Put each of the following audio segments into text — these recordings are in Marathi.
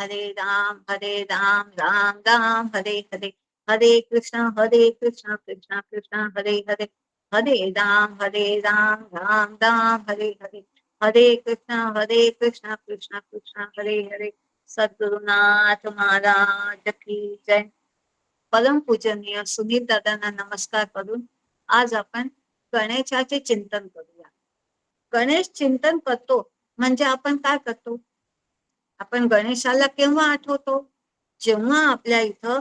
हरे राम हरे राम राम राम हरे हरे। हरे कृष्ण हरे कृष्ण कृष्ण कृष्ण हरे हरे। हरे राम हरे राम राम राम हरे हरे। हरे कृष्ण हरे कृष्ण कृष्ण कृष्ण हरे हरे। सद्गुरुनाथ महाराज की जय। परम पूजनीय सुनील दादांना नमस्कार करून आज आपण गणेशाचे चिंतन करूया. गणेश चिंतन करतो म्हणजे आपण काय करतो? आपण गणेशाला केव्हा आठवतो? जेव्हा आपल्या इथं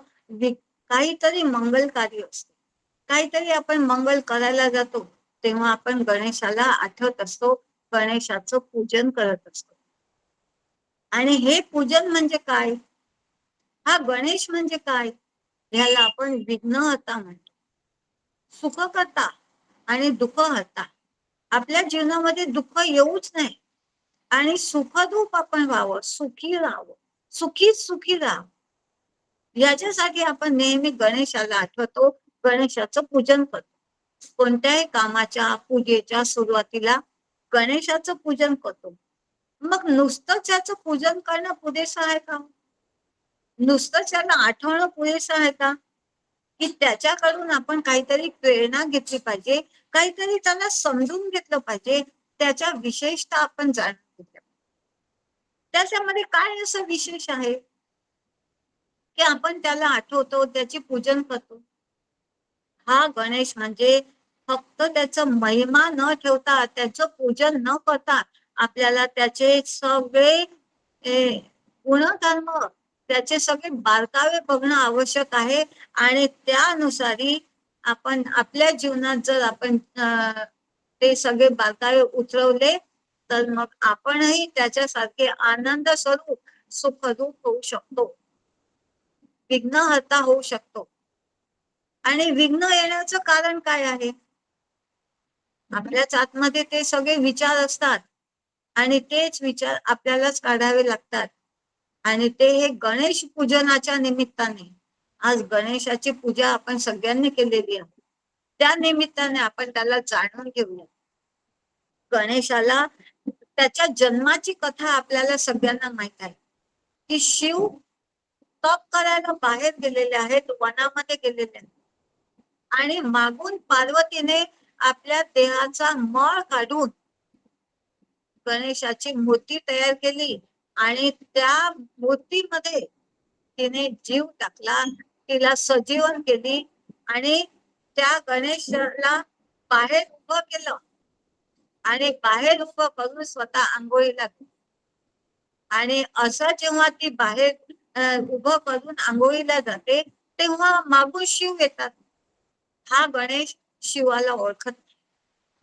काहीतरी मंगल कार्य असते. काहीतरी आपण मंगल करायला जातो तेव्हा आपण गणेशाला आठवत असतो गणेशाचं पूजन करत असतो. आणि हे पूजन म्हणजे काय? हा गणेश म्हणजे काय? ह्याला आपण विघ्नहता म्हणतो. सुखकर्ता आणि दुःखहता आपल्या जीवनामध्ये दुःख येऊच नाही. आणि सुखरूप आपण व्हावं सुखी राहावं. सुखीच सुखी राहावं. याच्यासाठी आपण नेहमी गणेशाला आठवतो गणेशाचं पूजन करतो. कोणत्याही कामाच्या पूजेच्या सुरुवातीला गणेशाचं पूजन करतो. मग नुसतंच याचं पूजन करणं पुरेसं आहे का? नुसतंच याला आठवणं पुरेसं आहे का? की त्याच्याकडून आपण काहीतरी प्रेरणा घेतली पाहिजे काहीतरी त्याला समजून घेतलं पाहिजे त्याच्या विशेषता आपण जाणून त्याच्यामध्ये काय असं विशेष आहे? की आपण त्याला आठवतो त्याची पूजन करतो. हा गणेश म्हणजे फक्त त्याचा महिमा न ठेवता त्याचं पूजन न करता आपल्याला त्याचे सगळे गुणधर्म त्याचे सगळे बारकावे बघणं आवश्यक आहे. आणि त्यानुसारी आपण आपल्या जीवनात जर आपण ते सगळे बारकावे उतरवले तर मग आपणही त्याच्यासारखे आनंद स्वरूप सुखरूप होऊ शकतो. विघ्नहर्ता होऊ शकतो. आणि विघ्न येण्याचं कारण काय आहे? आपल्याच आतमध्ये ते सगळे विचार असतात. आणि तेच विचार आपल्यालाच काढावे लागतात. आणि ते हे गणेश पूजनाच्या निमित्ताने आज गणेशाची पूजा आपण सगळ्यांनी केलेली आहे. त्या निमित्ताने आपण त्याला जाणून घेऊया. गणेशाला त्याच्या जन्माची कथा आपल्याला सगळ्यांना माहीत आहे. की शिव तप करायला बाहेर गेलेले आहेत वनामध्ये गेलेले आहेत. आणि मागून पार्वतीने आपल्या देहाचा मळ काढून गणेशाची मूर्ती तयार केली आणि त्या मूर्तीमध्ये तिने जीव टाकला तिला सजीवन केली आणि त्या गणेशाला बाहेर उभं केलं. आणि बाहेर उभं करून स्वतः आंघोळीला आणि असं जेव्हा ती बाहेर उभं करून आंघोळीला जाते तेव्हा मागून शिव येतात. हा गणेश शिवाला ओळखत नाही.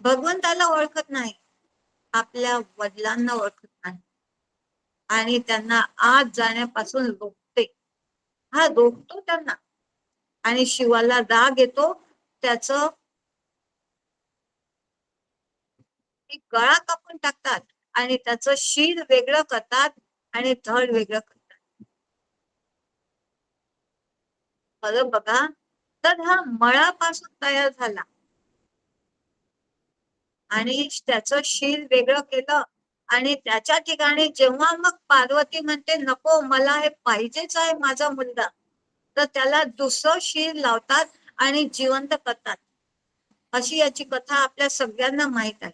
भगवंताला ओळखत नाही. आपल्या वडिलांना ओळखत नाही. आणि त्यांना आत जाण्यापासून रोखते. हा रोखतो त्यांना. आणि शिवाला राग येतो त्याचं गळा कापून टाकतात आणि त्याचं शीर वेगळं करतात आणि धड वेगळं करतात. खरं बघा तर हा मळापासून तयार झाला. आणि त्याचं शीर वेगळं केलं आणि त्याच्या ठिकाणी जेव्हा मग पार्वती म्हणते नको मला हे पाहिजेच आहे माझा मुलगा. तर त्याला दुसरं शीर लावतात आणि जिवंत करतात. अशी याची कथा आपल्या सगळ्यांना माहीत आहे.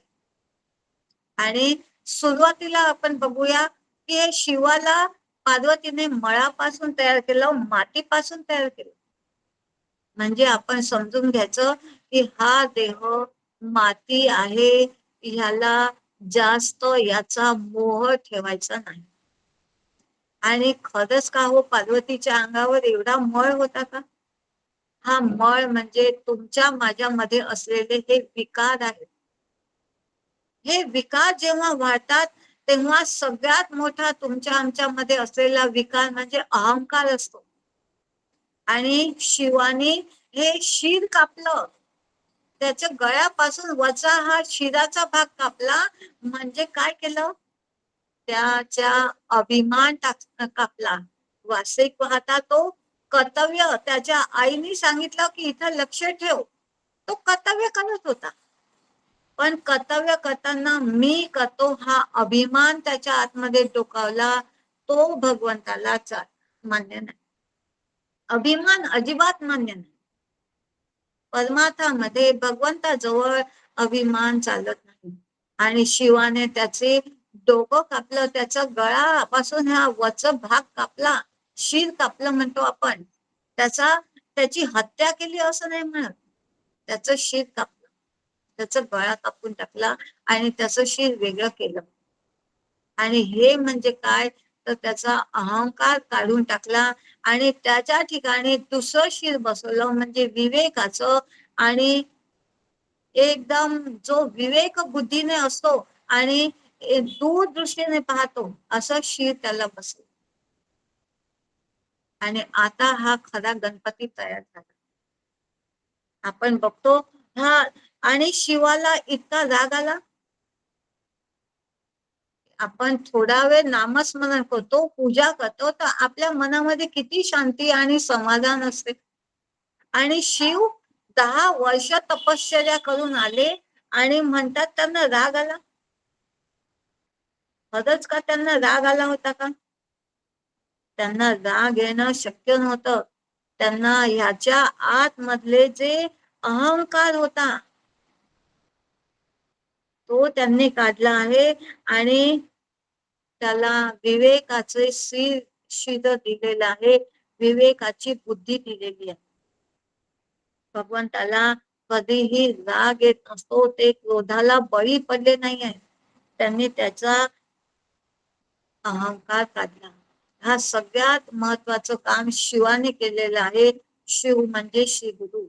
आणि सुरुवातीला आपण बघूया की शिवाला पार्वतीने मळापासून तयार केलं मातीपासून तयार केलं. म्हणजे आपण समजून घ्यायचं की हा देह माती आहे ह्याला जास्त याचा मोह ठेवायचा नाही. आणि खरंच का हो पार्वतीच्या अंगावर एवढा मळ होता का? हा मळ म्हणजे तुमच्या माझ्यामध्ये असलेले हे विकार आहेत. हे विकार जेव्हा वाढतात तेव्हा सगळ्यात मोठा तुमच्या आमच्यामध्ये असलेला विकार म्हणजे अहंकार असतो. आणि शिवानी हे शिर कापलं. त्याच्या गळ्यापासून वचा हा शिराचा भाग कापला. म्हणजे काय केलं? त्याच्या अभिमान टाक कापला. वास्तविक पाहता तो कर्तव्य. त्याच्या आईने सांगितलं की इथं लक्ष ठेव. तो कर्तव्य करत होता. पण कर्तव्य करताना मी करतो हा अभिमान त्याच्या आतमध्ये डोकावला तो भगवंताला मान्य नाही. अभिमान अजिबात मान्य नाही. परमार्थामध्ये भगवंताजवळ अभिमान चालत नाही. आणि शिवाने त्याचे डोकं कापलं त्याचा गळापासून हा वच भाग कापला शिर कापलं म्हणतो आपण. त्याचा त्याची हत्या केली असं नाही म्हणत. त्याचं शिर कापलं. त्याचा गळा कापून टाकला आणि त्याचं शिर वेगळं केलं. आणि हे म्हणजे काय? तर त्याचा अहंकार काढून टाकला आणि त्याच्या ठिकाणी दुसरं शिर बसवलं म्हणजे विवेकाचं आणि एकदम जो विवेक बुद्धीने असतो आणि दूरदृष्टीने पाहतो असं शिर त्याला बसलं आणि आता हा खरा गणपती तयार झाला. आपण बघतो हा आणि शिवाला इतका राग आला. आपण थोडा वेळ नामस्मरण करतो पूजा करतो तर आपल्या मनामध्ये किती शांती आणि समाधान असते. आणि शिव दहा वर्ष तपश्चर्या करून आले आणि म्हणतात त्यांना राग आला. खरंच का त्यांना राग आला होता का? त्यांना राग येणं शक्य नव्हतं. त्यांना ह्याच्या आतमधले जे अहंकार होता तो त्यांनी काढला आहे आणि त्याला विवेकाचे शिद दिलेलं आहे. विवेकाची बुद्धी दिलेली आहे. भगवंताला कधीही राग येत नसतो. ते क्रोधाला बळी पडले नाही आहे त्यांनी त्याचा अहंकार काढला. हा सगळ्यात महत्वाचं काम शिवाने केलेलं आहे. शिव म्हणजे श्री गुरु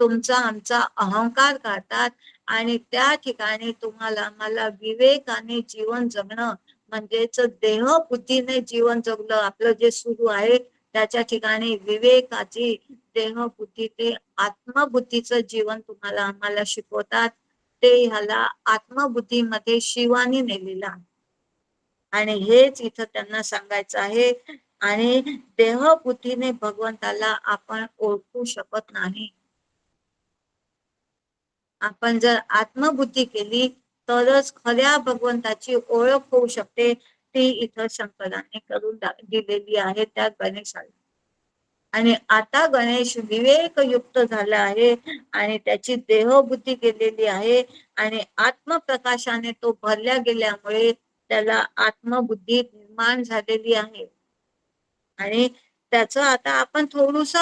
तुमचा आमचा अहंकार काढतात आणि त्या ठिकाणी तुम्हाला मला विवेकाने जीवन जगणं म्हणजेच देह बुद्धीने जीवन जगलं आपलं जे सुरू आहे त्याच्या ठिकाणी विवेकाची देह बुद्धी ते आत्मबुद्धीचं जीवन तुम्हाला आम्हाला शिकवतात. ते ह्याला आत्मबुद्धीमध्ये शिवानी नेलेला. आणि हेच इथं त्यांना सांगायचं आहे. आणि देहबुद्धीने भगवंताला आपण ओळखू शकत नाही. आपण जर आत्मबुद्धी केली तरच खऱ्या भगवंताची ओळख होऊ शकते. ती इथं शंकराने करून दिलेली आहे त्या गणेशाला. आणि आता गणेश विवेक युक्त झाला आहे आणि त्याची देहबुद्धी केलेली आहे आणि आत्मप्रकाशाने तो भरल्या गेल्यामुळे त्याला आत्मबुद्धी निर्माण झालेली आहे. आणि त्याच आता आपण थोडस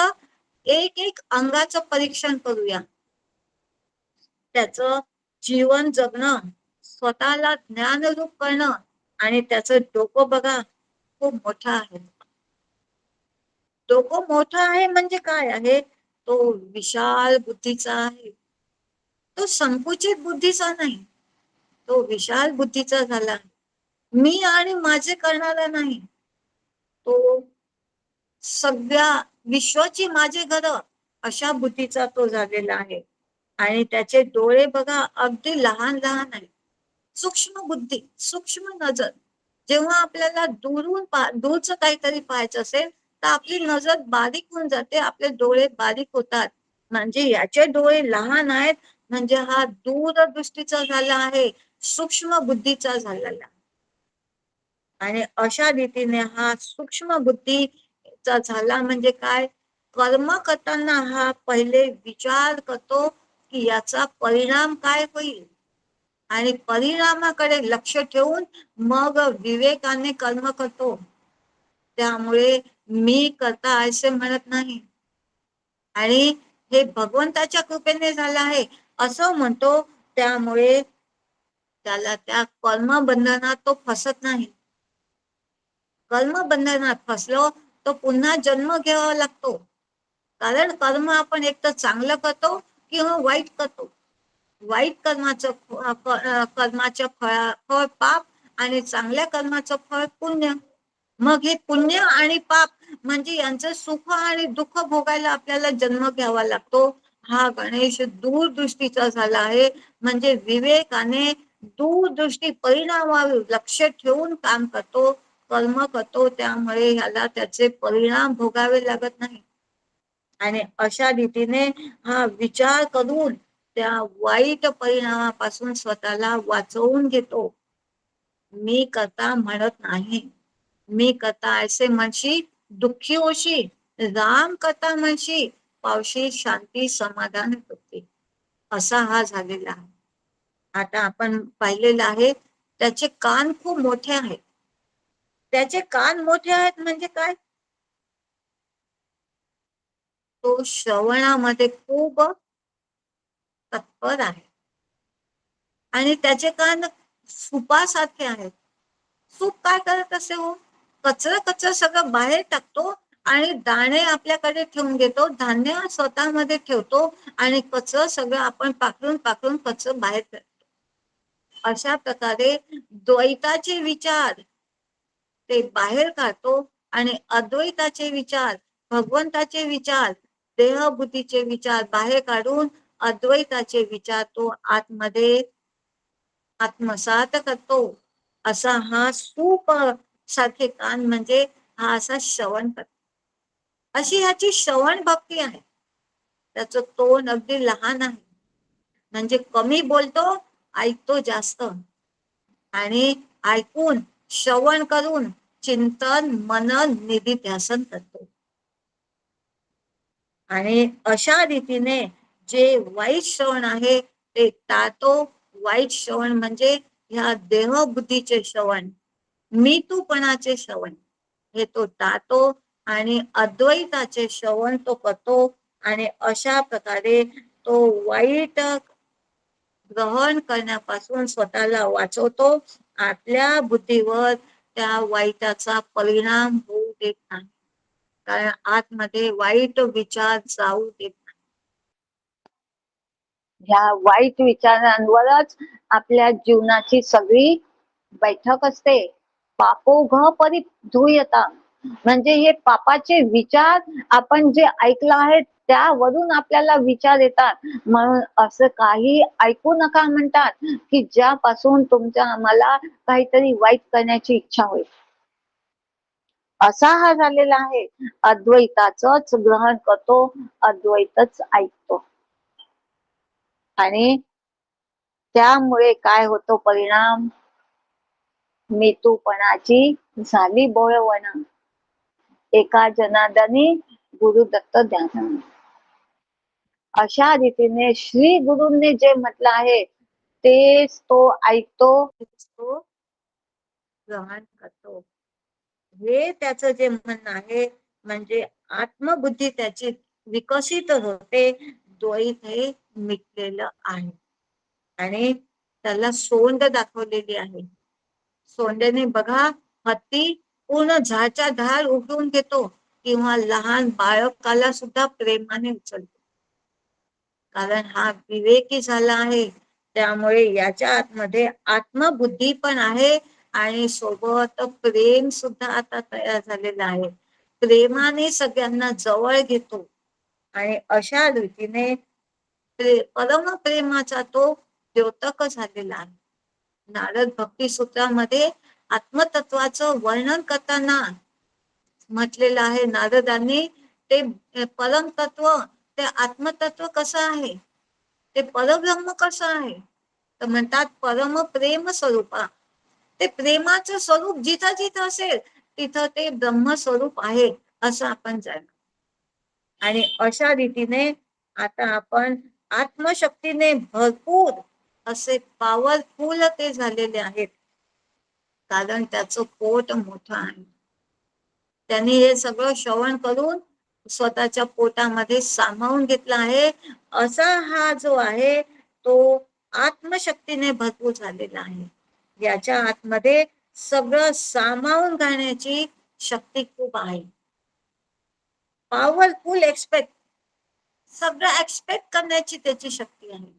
एक एक अंगाचं परीक्षण करूया. त्याचं जीवन जगणं स्वतःला ज्ञानरूप करणं आणि त्याचं डोकं बघा खूप मोठं आहे. डोकं मोठं आहे म्हणजे काय आहे? तो विशाल बुद्धीचा आहे. तो संकुचित बुद्धीचा नाही. तो विशाल बुद्धीचा झाला. मी आणि माझे करणारा नाही. तो सगळ्या विश्वाची माझे घर अशा बुद्धीचा तो झालेला आहे. आणि त्याचे डोळे बघा अगदी लहान लहान आहेत. सूक्ष्म बुद्धी सूक्ष्म नजर. जेव्हा आपल्याला दुरून दूरच काहीतरी पाहायचं असेल तर आपली नजर बारीक होऊन जाते आपले डोळे बारीक होतात. म्हणजे याचे डोळे लहान आहेत म्हणजे हा दूरदृष्टीचा झाला आहे सूक्ष्म बुद्धीचा झालेला. आणि अशा रीतीने हा सूक्ष्म बुद्धीचा झाला म्हणजे काय? कर्म करताना हा पहिले विचार करतो की याचा परिणाम काय होईल? आणि परिणामाकडे लक्ष ठेवून मग विवेकाने कर्म करतो. त्यामुळे मी करता असे म्हणत नाही. आणि हे भगवंताच्या कृपेने झालं आहे असं म्हणतो. त्यामुळे त्याला त्या कर्मबंधनात तो फसत नाही. कर्मबंधनात फसलो तो पुन्हा जन्म घ्यावा लागतो. कारण कर्म आपण एक तर चांगलं करतो किंवा वाईट करतो. वाईट कर्माचं कर्माचं फळ फळ पाप आणि चांगल्या कर्माचं फळ पुण्य. मग हे पुण्य आणि पाप म्हणजे यांचं सुख आणि दुःख भोगायला आपल्याला जन्म घ्यावा लागतो. हा गणेश दूरदृष्टीचा झाला आहे. म्हणजे विवेकाने दूरदृष्टी परिणामावर लक्ष ठेवून काम करतो कर्म करतो. त्यामुळे ह्याला त्याचे परिणाम भोगावे लागत नाही आणि अशा रीतीने हा विचार करून त्या वाईट परिणामापासून स्वतःला वाचवून घेतो. मी करता म्हणत नाही. मी कथा ऐसे म्हणशी दुःखी होशी राम कथा म्हणशी पावशी शांती समाधान होते. असा हा झालेला आहे. आता आपण पाहिलेलं आहे त्याचे कान खूप मोठे आहेत. त्याचे कान मोठे आहेत म्हणजे काय? तो श्रवणामध्ये खूप तत्पर आहे. आणि त्याचे कान सुपासारखे आहेत. सूप काय करत असे हो? कचरा कचरा सगळं बाहेर टाकतो आणि दाणे आपल्याकडे ठेवून घेतो. धान्य स्वतःमध्ये ठेवतो आणि कचरं सगळं आपण पाखरून पाखरून कचरं बाहेर करतो अशा प्रकारे द्वैताचे विचार ते बाहेर काढतो आणि अद्वैताचे विचार भगवंताचे विचार देहबुद्धीचे विचार बाहेर काढून अद्वैताचे विचार तो आतमध्ये आत्मसात करतो. असा हा सूप सारखे कान म्हणजे हा असा श्रवण करतो. अशी ह्याची श्रवण भक्ती आहे. त्याचं तोंड अगदी लहान आहे. म्हणजे कमी बोलतो ऐकतो जास्त. आणि ऐकून श्रवण करून चिंतन मनन निधी ध्यासन करतो. आणि अशा रीतीने जे वाईट श्रवण आहे ते तातो वाईट श्रवण म्हणजे ह्या देहबुद्धीचे श्रवण मी तूपणाचे श्रवण हे तो तातो आणि अद्वैताचे श्रवण तो करतो आणि अशा प्रकारे तो वाईट ग्रहण करण्यापासून स्वतःला वाचवतो. आपल्या बुद्धीवर त्या वाईटाचा परिणाम होऊ देत नाही. कारण आतमध्ये वाईट विचार जाऊ देत ह्या वाईट विचारांवरच आपल्या जीवनाची सगळी बैठक असते. पापोघ परी धुयता. म्हणजे हे पापाचे विचार आपण जे ऐकलं आहे त्यावरून आपल्याला विचार येतात. म्हणून असं काही ऐकू नका म्हणतात की ज्यापासून तुमच्या आम्हाला काहीतरी वाईट करण्याची इच्छा होईल. असा हा झालेला आहे. अद्वैताच ग्रहण करतो अद्वैतच ऐकतो. आणि त्यामुळे काय होतो परिणाम? मेतूपणाची झाली बोळवणा. एका जनार्दनी गुरुदत्त ध्यान अशा रीतीने श्री गुरुंनी जे म्हटलं आहे तेच तो ऐकतो ग्रहण करतो. हे त्याचं जे म्हणणं आहे म्हणजे आत्मबुद्धी त्याची विकसित होते द्वैत हे मिटलेलं आहे. आणि त्याला सोंड दाखवलेली आहे. सोंडेने बघा हत्ती पूर्ण झाडच्या धार उघडून घेतो किंवा लहान बाळकाला सुद्धा प्रेमाने उचलतो. कारण हा विवेकी झाला आहे. त्यामुळे याच्या आतमध्ये आत्मबुद्धी पण आहे आणि सोबत प्रेम सुद्धा आता तयार झालेलं आहे. प्रेमाने सगळ्यांना जवळ घेतो. आणि अशा रीतीने परम प्रेमाचा तो द्योतक झालेला आहे. नारद भक्ती सूत्रामध्ये आत्मतत्वाचं वर्णन करताना म्हटलेलं आहे नारदांनी ते परम तत्व ते आत्मतत्व कसं आहे? ते परब्रह्म कसं आहे? तर म्हणतात परम प्रेम स्वरूपा. ते प्रेमाचं स्वरूप जिथं जिथं असेल तिथं ते ब्रह्मस्वरूप आहे असं आपण जाणं. आणि अशा रीतीने आता आपण आत्मशक्तीने भरपूर असे पॉवरफुल ते झालेले आहेत. कारण त्याचं पोट मोठं आहे. त्यांनी हे सगळं श्रवण करून स्वतःच्या पोटामध्ये सामावून घेतला आहे. असा हा जो आहे तो आत्मशक्तीने भरपूर झालेला आहे. याच्या आतमध्ये सगळं सामावून घालण्याची शक्ती खूप आहे. पॉवरफुल एक्सपेक्ट सगळं एक्सपेक्ट करण्याची त्याची शक्ती आहे.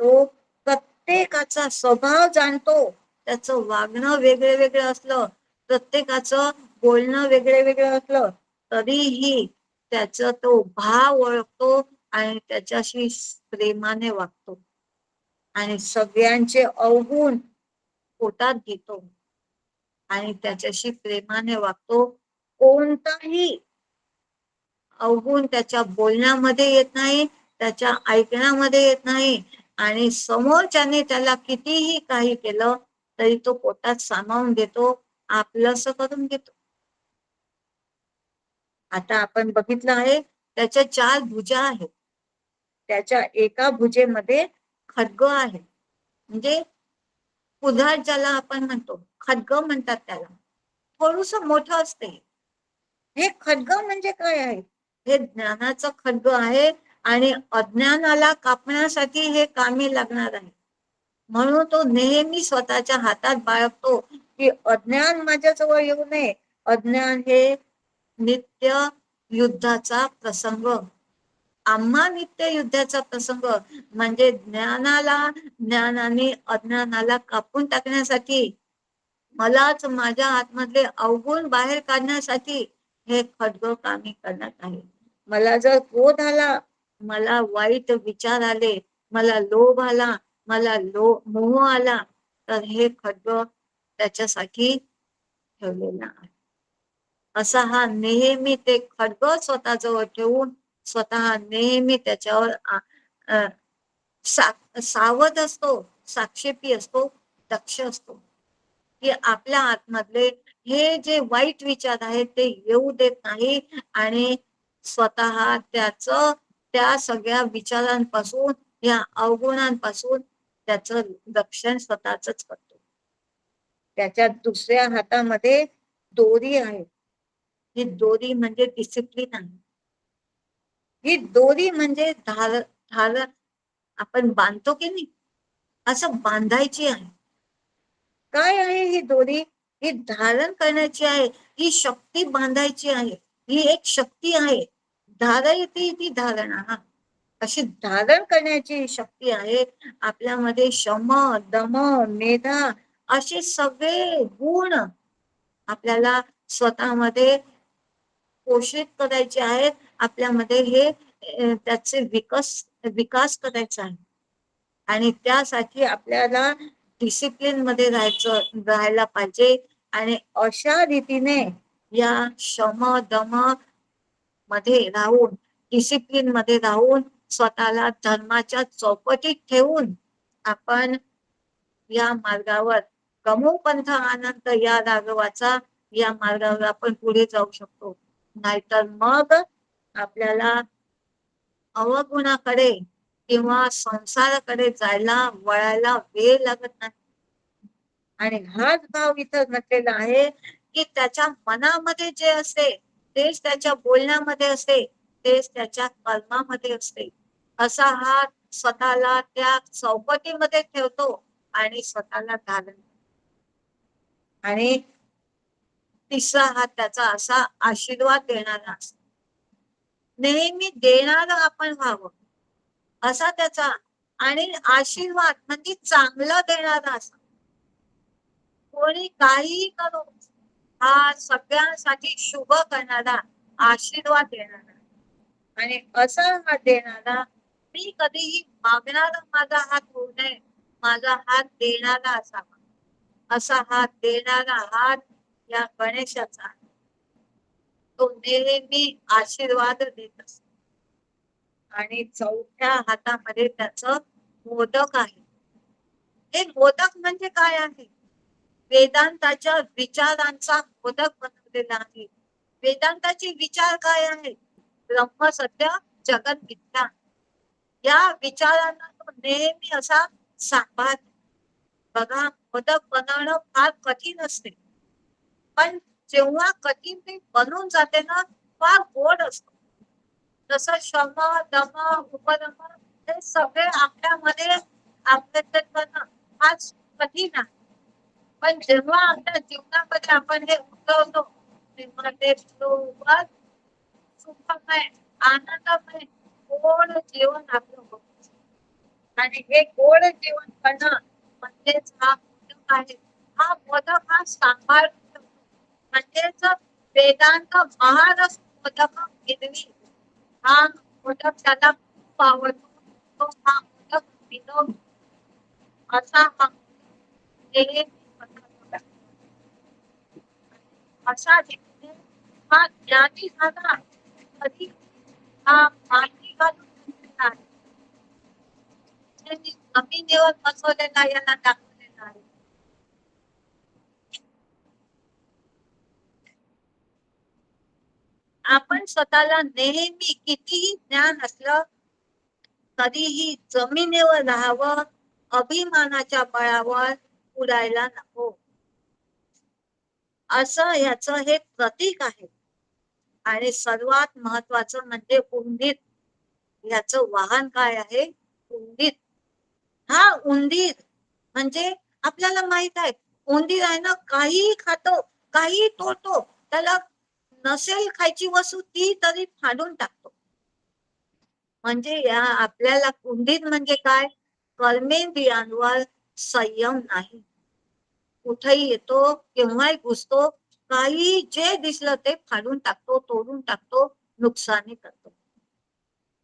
तो प्रत्येकाचा स्वभाव जाणतो. त्याचं वागणं वेगळे वेगळं असलं प्रत्येकाचं बोलणं वेगळे वेगळं असलं तरीही त्याचा तो भाव ओळखतो आणि त्याच्याशी प्रेमाने वागतो. आणि सगळ्यांचे अवगुण पोटात घेतो. आणि त्याच्याशी प्रेमाने वागतो. कोणताही अवगुण त्याच्या बोलण्यामध्ये येत नाही त्याच्या ऐकण्यामध्ये येत नाही. आणि समोरच्याने त्याला कितीही काही केलं तरी तो पोटात सामावून घेतो आपलंस करून घेतो. आता आपण बघितलं आहे त्याच्या चार भुजा आहेत. त्याच्या एका भुजेमध्ये खड्ग आहे. म्हणजे उधार ज्याला आपण म्हणतो खड्ग म्हणतात त्याला. थोडस मोठं असते. हे खडग म्हणजे काय आहे? हे ज्ञानाचं खड्ग आहे आणि अज्ञानाला कापण्यासाठी हे कामी लागणार आहे. म्हणून तो नेहमी स्वतःच्या हातात बाळगतो की अज्ञान माझ्याजवळ येऊ नये. अज्ञान हे नित्य युद्धाचा प्रसंग. आम्हा नित्य युद्धाचा प्रसंग म्हणजे ज्ञानाला ज्ञानाने अज्ञानाला कापून टाकण्यासाठी मलाच माझ्या आतमधले अवगुण बाहेर काढण्यासाठी हे खडग कामी करण्यात आहे. मला जर क्रोध आला मला वाईट विचार आले मला लोभ आला मला लो मोह आला तर हे खडग त्याच्यासाठी ठेवलेला आहे. असा हा नेहमी ते खडग स्वतःजवळ ठेवून स्वतः नेहमी त्याच्यावर सावध असतो साक्षेपी असतो दक्ष असतो. की आपल्या आतमधले हे जे वाईट विचार आहेत ते येऊ देत नाही आणि स्वतः त्याच त्या सगळ्या विचारांपासून या अवगुणांपासून त्याच रक्षण स्वतःच करतो. त्याच्या दुसऱ्या हातामध्ये दोरी आहे. ही दोरी म्हणजे डिसिप्लिन आहे. ही दोरी म्हणजे धार धार आपण बांधतो की नाही? असं बांधायची आहे. काय आहे ही दोरी? ही धारण करण्याची आहे. ही शक्ती बांधायची आहे. ही एक शक्ती आहे. धारयती ती धारणा. हा. अशी धारण करण्याची शक्ती आहे. आपल्यामध्ये शम दम मेधा असे सगळे गुण आपल्याला स्वतःमध्ये पोषित करायचे आहेत. आपल्यामध्ये हे त्याचे विकास विकास करायचा आहे. आणि त्यासाठी आपल्याला डिसिप्लिनमध्ये राहायचं राहायला पाहिजे. आणि अशा रीतीने या शम दममध्ये राहून डिसिप्लिनमध्ये राहून स्वतःला धर्माच्या चौकटीत ठेवून आपण या मार्गावर कमो पंथ आनंद या राघवाचा या मार्गावर आपण पुढे जाऊ शकतो. नाहीतर मग आपल्याला अवगुणाकडे किंवा संसाराकडे जायला वळायला वेळ लागत नाही. आणि हाच भाव इथं म्हटलेला आहे की त्याच्या मनामध्ये जे असते तेच त्याच्या बोलण्यामध्ये असते तेच त्याच्या कर्मामध्ये असते. असा हा स्वतःला त्या चौकटीमध्ये ठेवतो आणि स्वतःला धारण आणि तिसरा हा त्याचा असा आशीर्वाद देणारा असतो. नेहमी देणारा आपण व्हावं. असा त्याचा आणि आशीर्वाद म्हणजे चांगलं देणारा असा. कोणी काहीही करो हा सगळ्यांसाठी शुभ करणारा आशीर्वाद देणारा. आणि असा हा देणारा मी कधीही मागणारा माझा हात होऊ नये माझा हात देणारा असावा. असा हात देणारा हात या गणेशाचा तो नेहमी आशीर्वाद देत असतो. आणि चौथ्या हातामध्ये त्याच मोदक आहे. हे मोदक म्हणजे काय आहे? वेदांताच्या विचारांचा मोदक बनवलेला आहे. वेदांताचे विचार काय आहे ब्रह्म सत्य जगत विद्या या विचारांना तो नेहमी असा सांभाळ बघा मोदक बनवणं फार कठीण असते. पण जेव्हा कठीण ते बनून जाते ना फार गोड असतो. जसं शम दम उपदम हे सगळे आपल्यामध्ये आपल्यात करणं फार कठीण आहे पण जेव्हा आपल्या जीवनामध्ये आपण हे उतरवतो तेव्हा ते बरोबर सुखमय आनंदमय गोड जीवन आपलं होत. आणि हे गोड जीवन करणं म्हणजेच हा उद्योग आहे. हा मोदक हा सांभाळ म्हणजेच वेदांत महारस मोदक गिरवी हा मोदक त्याला खूप आवडतो. तो हा मोदक विनोद. असा हा असा जिथे हा ज्ञानी झाला कधी हा माती घालून बसलेला आहे ज्यांनी बसवलेला याला दाखवलेला आहे आपण स्वतःला नेहमी कितीही ज्ञान असलं कधीही जमिनीवर राहावं अभिमानाच्या बळावर उडायला नको. असं याच हे प्रतीक आहे. आणि सर्वात महत्वाचं म्हणजे उंदीर. याच वाहन काय आहे? उंदीर. हा उंदीर म्हणजे आपल्याला माहीत आहे उंदीर आहे ना काही खातो काही तोडतो त्याला नसेल खायची वस्तू ती तरी फाडून टाकतो. म्हणजे या आपल्याला कुंडीत म्हणजे काय? कर्मेंद्रियांवर संयम नाही. कुठेही येतो केव्हाही घुसतो काही जे दिसलं ते फाडून टाकतो तोडून टाकतो नुकसानी करतो.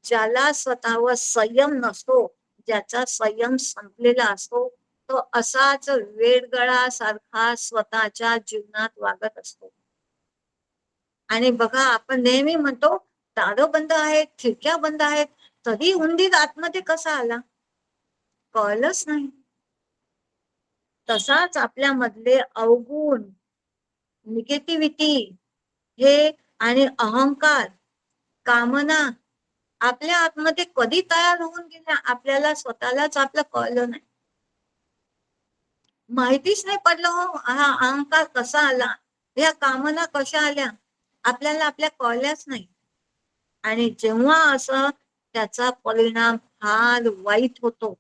ज्याला स्वतःवर संयम नसतो ज्याचा संयम संपलेला असतो तो असाच वेडगळा सारखा स्वतःच्या जीवनात वागत असतो. आणि बघा आपण नेहमी म्हणतो दारं बंद आहेत खिडक्या बंद आहेत तरी उंदीर आतमध्ये कसा आला? कळलंच नाही. तसाच आपल्या मधले अवगुण निगेटिव्हिटी हे आणि अहंकार कामना आपल्या आतमध्ये कधी तयार होऊन गेल्या आपल्याला स्वतःलाच आपलं कळलं नाही. माहितीच नाही पडलं हो हा अहंकार कसा आला ह्या कामना कशा आल्या? आपल्याला आपल्या कळल्याच नाही. आणि जेव्हा असं त्याचा परिणाम फार वाईट होतो.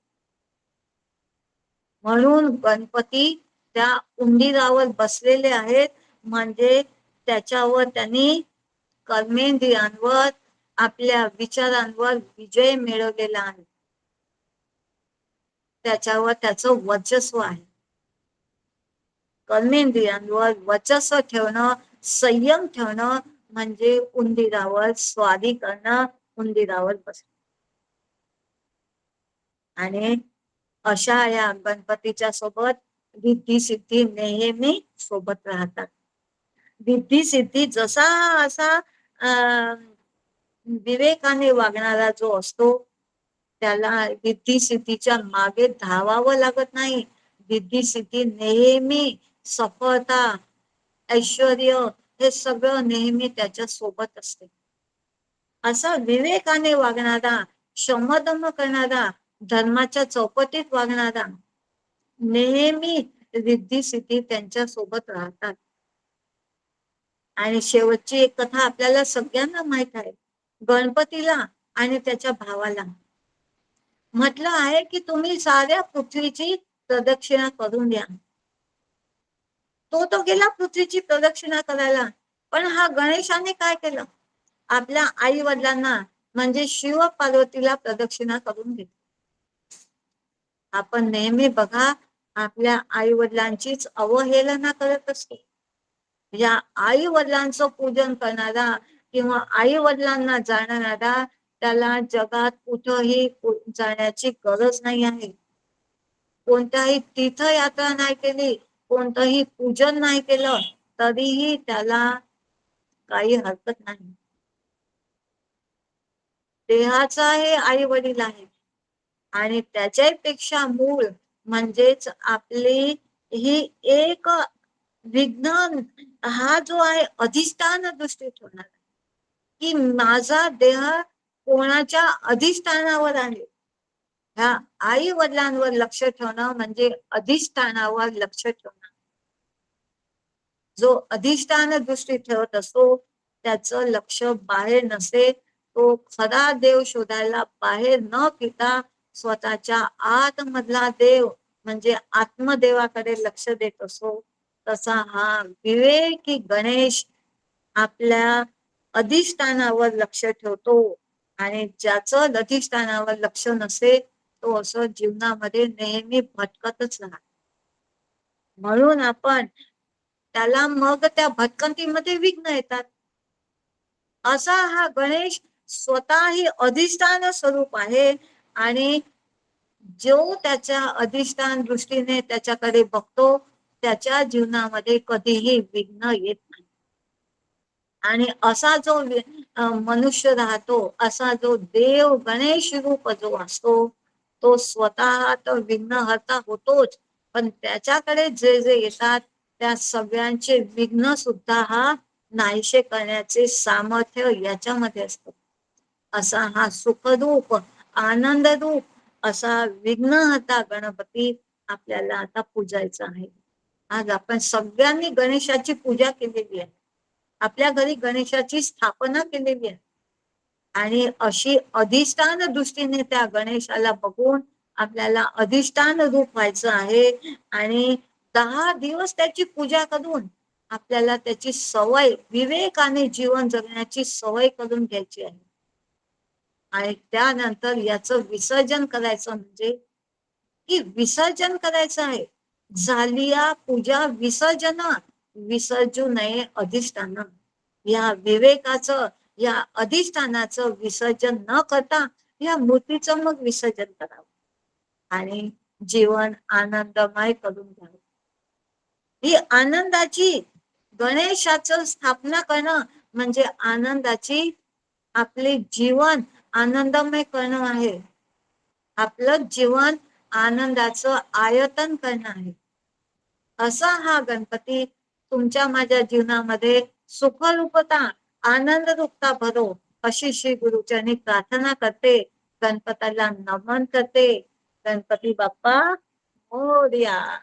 म्हणून गणपती त्या उंदीरावर बसलेले आहेत. म्हणजे त्याच्यावर त्यांनी कर्मेंद्रियांवर आपल्या विचारांवर विजय मिळवलेला आहे. त्याच्यावर त्याचं वर्चस्व आहे. कर्मेंद्रियांवर वर्चस्व ठेवणं संयम ठेवणं म्हणजे उंदीरावर स्वारी करणं उंदीरावर बसणं. आणि अशा या गणपतीच्या सोबत रिद्धी सिद्धी नेहमी सोबत राहतात. रिद्धी सिद्धी जसा असा अं विवेकाने वागणारा जो असतो त्याला रिद्धी सिद्धीच्या मागे धावावं लागत नाही. रिद्धी सिद्धी नेहमी सफळता ऐश्वर हे सगळं नेहमी त्याच्या सोबत असते. असा विवेकाने वागणारा शमदम करणारा धर्माच्या चौपटीत वागणारा नेहमी रिद्धी सिद्धी त्यांच्यासोबत राहतात. आणि शेवटची एक कथा आपल्याला सगळ्यांना माहीत आहे गणपतीला आणि त्याच्या भावाला. म्हटलं आहे की तुम्ही साऱ्या पृथ्वीची प्रदक्षिणा करून द्या. तो तो गेला पृथ्वीची प्रदक्षिणा करायला. पण हा गणेशाने काय केलं? आपल्या आई वडिलांना म्हणजे शिव पार्वतीला प्रदक्षिणा करून घेतली आपण नेहमी बघा आपल्या आई वडिलांचीच अवहेलना करत असतो. या आई वडिलांचं पूजन करणारा किंवा आई वडिलांना जाणणारा त्याला जगात कुठंही जाण्याची गरज नाही आहे. कोणत्याही तीर्थयात्रा नाही केली कोणतंही पूजन नाही केलं तरीही त्याला काही हरकत नाही. देहाचा हे आई वडील आहेत आणि त्याच्यापेक्षा मूळ म्हणजेच आपली ही एक विज्ञान हा जो आहे अधिष्ठान दृष्टीत होणार की माझा देह कोणाच्या अधिष्ठानावर आहे? ह्या आई वडिलांवर लक्ष ठेवणं म्हणजे अधिष्ठानावर लक्ष ठेवणं. जो अधिष्ठान दृष्टी ठेवत असतो त्याचं लक्ष बाहेर नसे. तो खरा देव शोधायला बाहेर न पिता स्वतःच्या आतमधला देव म्हणजे आत्मदेवाकडे लक्ष देत असो. तसा हा विवेकी गणेश आपल्या अधिष्ठानावर लक्ष ठेवतो आणि ज्याचं अधिष्ठानावर लक्ष नसे तो असं जीवनामध्ये नेहमी भटकतच राहतो. म्हणून आपण त्याला मग त्या भटकंतीमध्ये विघ्न येतात. असा हा गणेश स्वतः ही अधिष्ठान स्वरूप आहे आणि जो त्याच्या अधिष्ठान दृष्टीने त्याच्याकडे बघतो त्याच्या जीवनामध्ये कधीही विघ्न येत नाही. आणि असा जो मनुष्य राहतो असा जो देव गणेश रूप जो असतो तो स्वतः तर विघ्नहर्ता होतोच पण त्याच्याकडे जे जे येतात त्या सगळ्यांचे विघ्न सुद्धा हा नाहीशे करण्याचे सामर्थ्य याच्यामध्ये असत. असा हा सुखरूप आनंदरूप असा विघ्नहता गणपती आपल्याला आता पूजायचा आहे. आज आपण सगळ्यांनी गणेशाची पूजा केलेली आहे. आपल्या घरी गणेशाची स्थापना केलेली आहे. आणि अशी अधिष्ठान दृष्टीने त्या गणेशाला बघून आपल्याला अधिष्ठान रूप व्हायचं आहे. आणि दहा दिवस त्याची पूजा करून आपल्याला त्याची सवय विवेकाने जीवन जगण्याची सवय करून घ्यायची आहे. आणि त्यानंतर याचं विसर्जन करायचं म्हणजे की विसर्जन करायचं आहे. झालिया पूजा विसर्जन विसर्जू नये अधिष्ठान. या विवेकाचं या अधिष्ठानाचं विसर्जन न करता या मूर्तीचं मग विसर्जन करावं. आणि जीवन आनंदमय करून घ्यावं. ही आनंदाची गणेशाचं स्थापना करणं म्हणजे आनंदाची आपले जीवन आनंदमय करणं आहे. आपलं जीवन आनंदाचं आयतन करणं आहे. असा हा गणपती तुमच्या माझ्या जीवनामध्ये सुखरूपता आनंद रूपता भरो अशी श्री गुरुचरणी प्रार्थना करते. गणपताला नमन करते. गणपती बाप्पा मोर्या.